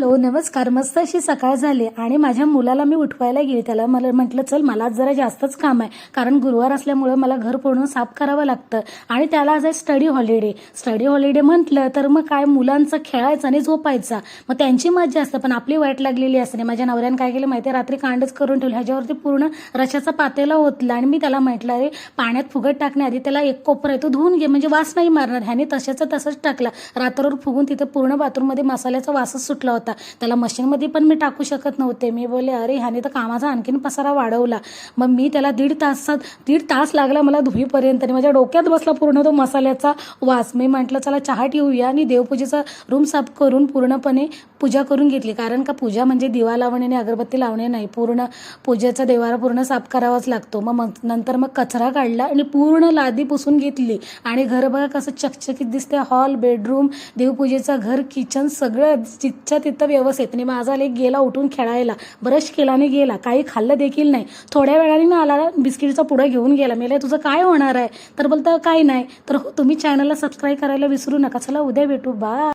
Hello नमस्कार. मस्त अशी सकाळ झाली आणि माझ्या मुलाला मी उठवायला गेली. त्याला मला म्हटलं चल मला जरा जास्तच काम आहे. कारण गुरुवार असल्यामुळं मला घर पूर्ण साफ करावं लागतं. आणि त्याला आज आहे स्टडी हॉलिडे. स्टडी हॉलिडे म्हटलं तर मग काय? मुलांचं खेळायचं आणि झोपायचा. मग त्यांची मज्जा असते पण आपली वाईट लागलेली असते. माझ्या नवऱ्यानं काय केलं माहिती रात्री कांडच करून ठेवलं. ह्याच्यावरती पूर्ण रशाचा पातेला ओतला आणि मी त्याला म्हटलं अरे पाण्यात फुगत टाकण्याआधी त्याला एक कोपर आहे तो धुवून घे. म्हणजे वास नाही मारणार. ह्याने तशाचा तसंच टाकला. रात्रभर फुगून तिथं पूर्ण बाथरूममध्ये मसाल्याचा वासच सुटला होता. त्याला मशीनमध्ये पण मी टाकू शकत नव्हते. मी बोले अरे ह्याने तर कामाचा आणखीन पसारा वाढवला. मग मी त्याला दीड तासात दीड तास लागला मला धुईपर्यंत. आणि माझ्या डोक्यात बसला पूर्ण तो मसाल्याचा वास. मी म्हटलं चला चहा ठेवूया आणि देवपूजेचा रूम साफ करून पूर्णपणे पूजा करून घेतली. कारण का पूजा म्हणजे दिवा लावणे आणि अगरबत्ती लावणे नाही. पूर्ण पूजेचा देवारा पूर्ण साफ करावाच लागतो. मग मग नंतर मग कचरा काढला आणि पूर्ण लादी पुसून घेतली. आणि घर बघा कसं चकचकीत दिसते हॉल बेडरूम देवपूजेचं घर किचन सगळं जिथच्या तिथं व्यवस्थित. आणि माझा लेख गेला उठून खेळायला. ब्रश केला आणि गेला. काही खाल्लं देखील नाही. थोड्या वेळाने मी आला बिस्किटचा पुढं घेऊन गेला. मेला तुझं काय होणार आहे? तर बोलतं काय नाही. तर हो, तुम्ही चॅनलला सबस्क्राईब करायला विसरू नका. चला उद्या भेटू. बा